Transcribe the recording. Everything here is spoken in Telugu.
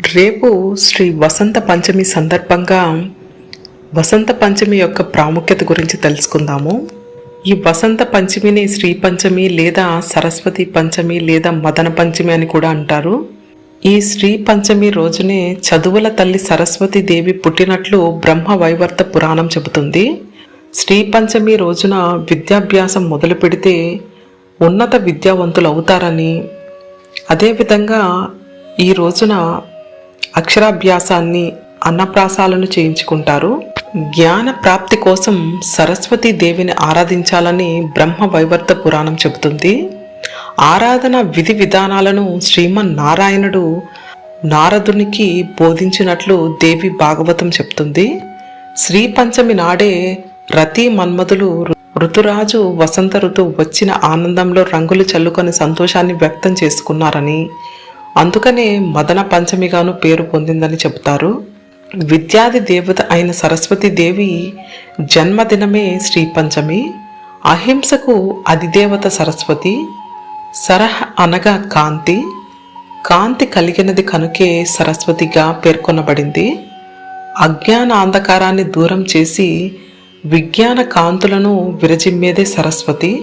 రేపు శ్రీ వసంత పంచమి సందర్భంగా వసంత పంచమి యొక్క ప్రాముఖ్యత గురించి తెలుసుకుందాము. ఈ వసంత పంచమిని శ్రీ పంచమి లేదా సరస్వతి పంచమి లేదా మదన పంచమి అని కూడా అంటారు. ఈ శ్రీ పంచమి రోజునే చదువుల తల్లి సరస్వతి దేవి పుట్టినట్లు బ్రహ్మ వైవర్త పురాణం చెబుతుంది. శ్రీ పంచమి రోజున విద్యాభ్యాసం మొదలు పెడితే ఉన్నత విద్యావంతులు అవుతారని అదేవిధంగా ఈ రోజున అక్షరాభ్యాసాన్ని అన్నప్రాసాలను చేయించుకుంటారు. జ్ఞాన ప్రాప్తి కోసం సరస్వతీ దేవిని ఆరాధించాలని బ్రహ్మ వైవర్త పురాణం చెబుతుంది. ఆరాధన విధి విధానాలను శ్రీమన్ నారాయణుడు నారదునికి బోధించినట్లు దేవి భాగవతం చెప్తుంది శ్రీ పంచమి నాడే రతి మన్మధులు ఋతురాజు వసంత ఋతువు వచ్చిన ఆనందంలో రంగులు చల్లుకొని సంతోషాన్ని వ్యక్తం చేసుకున్నారని అందుకనే మదన పంచమిగాను పేరు పొందిందని చెబుతారు. విద్యాది దేవత అయిన సరస్వతి దేవి జన్మదినమే శ్రీ పంచమి. అహింసకు అధిదేవత సరస్వతి. సరహ అనగా కాంతి. కాంతి కలిగినది కనుకే సరస్వతిగా పేర్కొనబడింది. అజ్ఞాన అంధకారాన్ని దూరం చేసి విజ్ఞాన కాంతులను విరజిమ్మేదే సరస్వతి.